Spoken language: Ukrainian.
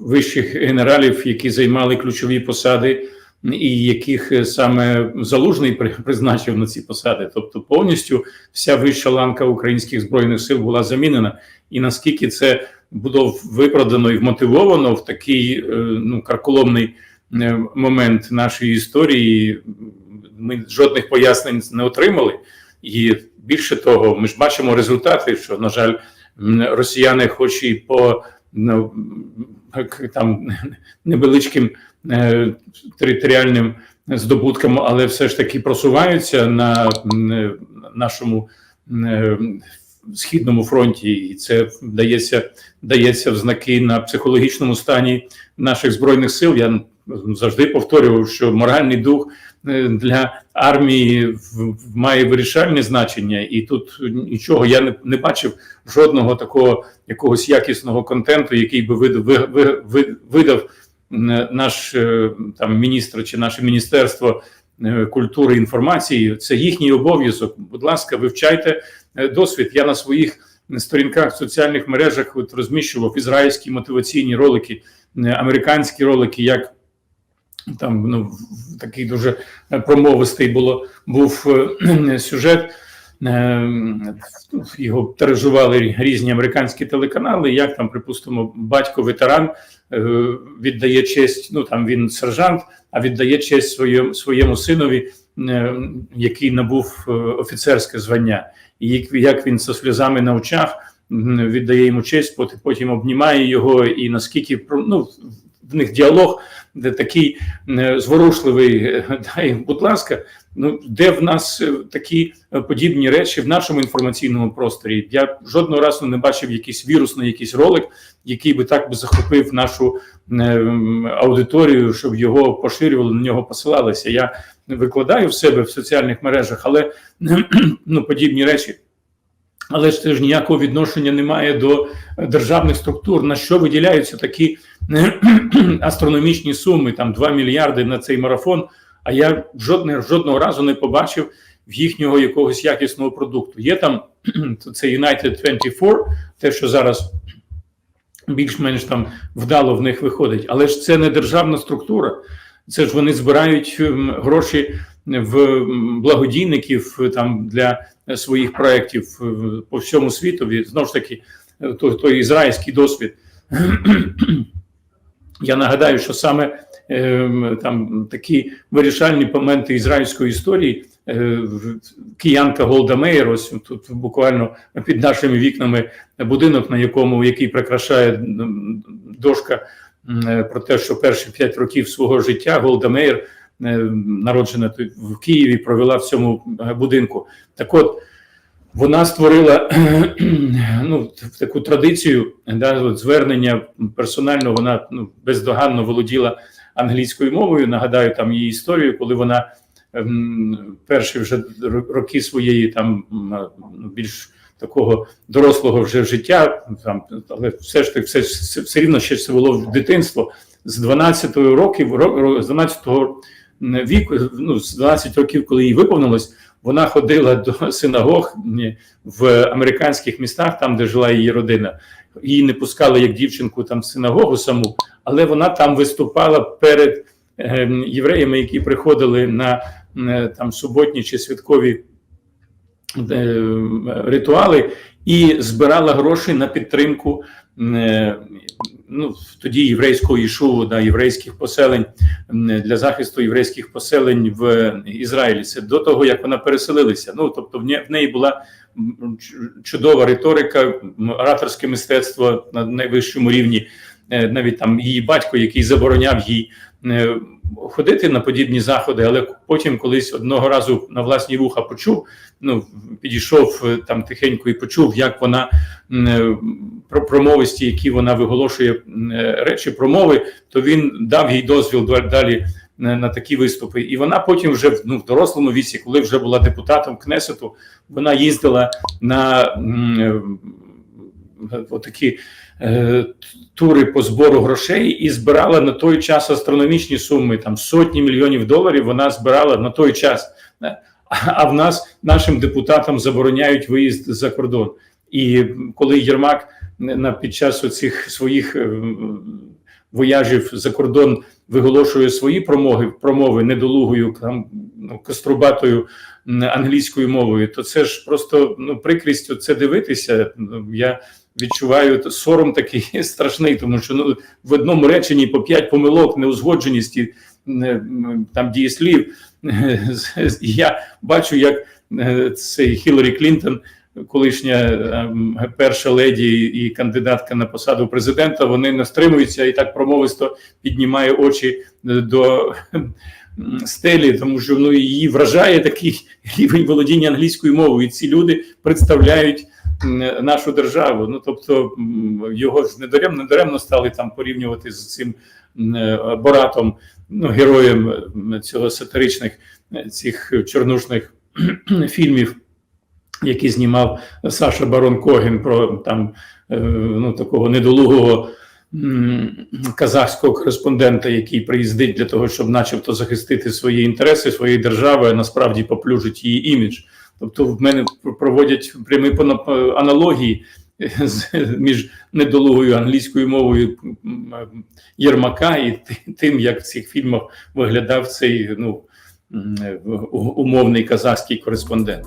вищих генералів, які займали ключові посади, і яких е, саме залужний призначив на ці посади. Тобто, повністю вся вища ланка українських збройних сил була замінена. І наскільки це було виправдано і вмотивовано в такий е, ну карколомний е, момент нашої історії, ми жодних пояснень не отримали. І більше того, ми ж бачимо результати, що, на жаль, росіяни, хоч і по ну, там невеличким е, територіальним здобуткам, але все ж таки просуваються на е, нашому е, східному фронті, і це дається, дається в знаки на психологічному стані наших збройних сил. Я завжди повторював, що моральний дух для армії має вирішальне значення, і тут нічого я не, не бачив жодного такого якогось якісного контенту, який би видав, ви, ви, ви- видав наш е, там міністр чи наше міністерство е, культури інформації. Це їхній обов'язок. Будь ласка, вивчайте е, досвід. Я на своїх сторінках в соціальних мережах от розміщував ізраїльські мотиваційні ролики, американські ролики, як там ну такий дуже промовистий було був е, сюжет. е, Його тиражували різні американські телеканали. Як там, припустимо, батько ветеран е, віддає честь. Ну там він сержант, а віддає честь своєму своєму синові, е, який набув е, офіцерське звання, і як, він зі сльозами на очах віддає йому честь, потім, обнімає його, і наскільки ну, в них діалог де такий е, зворушливий. е, Дай, будь ласка, ну де в нас е, такі подібні речі в нашому інформаційному просторі? Я жодного разу не бачив якийсь вірусний якийсь ролик, який би так би захопив нашу аудиторію, щоб його поширювали, на нього посилалися. Я викладаю в себе в соціальних мережах, але ну подібні речі. Але ж це ж ніякого відношення немає до державних структур. На що виділяються такі астрономічні суми, там 2 мільярди на цей марафон. А я жодне, жодного разу не побачив в їхнього якогось якісного продукту. Є там це United 24, те, що зараз більш-менш там вдало в них виходить, але ж це не державна структура. Це ж вони збирають ем, гроші в благодійників е, там для своїх проєктів е, по всьому світові. Знову ж таки, е, той, той ізраїльський досвід. Я нагадаю, що саме е, там такі вирішальні моменти ізраїльської історії. Киянка Голда Меєр, ось тут буквально під нашими вікнами будинок, на якому який прикрашає дошка про те, що перші п'ять років свого життя Голда Меєр, е, народжена тут в Києві, провела в цьому е, будинку. Так от вона створила ну, таку традицію да, звернення персонально. Вона ну, бездоганно володіла англійською мовою. Нагадаю там її історію, коли вона ем, перші вже роки своєї там ну, більш такого дорослого вже життя, там але все ж таки все, все, все рівно ще це було в дитинство. З 12 років, ро- ро- з 12 віку, ну з 12 років, коли їй виповнилось, вона ходила до синагог в американських містах, там де жила її родина. Її не пускали як дівчинку там в синагогу саму, але вона там виступала перед е, євреями, які приходили на е, там суботні чи святкові ритуали, і збирала гроші на підтримку е, ну, тоді єврейського ішуву, да, єврейських поселень для захисту єврейських поселень в Ізраїлі. Це до того, як вона переселилася. Ну тобто, в не- в неї була чудова риторика, ораторське мистецтво на найвищому рівні. Е, навіть там її батько, який забороняв їй е, ходити на подібні заходи, але потім колись одного разу на власні вуха почув. Ну підійшов е, там тихенько і почув, як вона про промовисті, які вона виголошує речі промови, то він дав їй дозвіл далі на, такі виступи. І вона потім, вже ну, в дорослому віці, коли вже була депутатом Кнесету, вона їздила на отакі е, тури по збору грошей і збирала на той час астрономічні суми, там сотні мільйонів доларів. Вона збирала на той час. Е, А в нас нашим депутатам забороняють виїзд за кордон. І коли Єрмак на під час оцих своїх е, вояжів за кордон виголошує свої промови, промови недолугою там ну, кострубатою англійською мовою, то це ж просто ну прикрість це дивитися. Я відчуваю сором такий страшний, тому що ну в одному реченні по п'ять помилок, неузгодженість і м, м, там дієслів. Я бачу, як е, цей Хіларі Клінтон, колишня ем, перша леді і кандидатка на посаду президента, вони не стримуються і так промовисто піднімає очі е, до стелі, тому що ну її вражає такий рівень володіння англійською мовою. І ці люди представляють нашу державу. Ну тобто його ж недаремно недаремно стали там порівнювати з цим е, Боратом, ну героєм цього сатиричних е, цих чорнушних фільмів. Які знімав Саша Барон Коген про там е, ну такого недолугого казахського кореспондента, який приїздить для того, щоб, начебто, захистити свої інтереси своєї держави, а насправді поплюжить її імідж. Тобто, в мене проводять прямі аналогії між недолугою англійською мовою Єрмака і тим, як в цих фільмах виглядав цей ну умовний казахський кореспондент.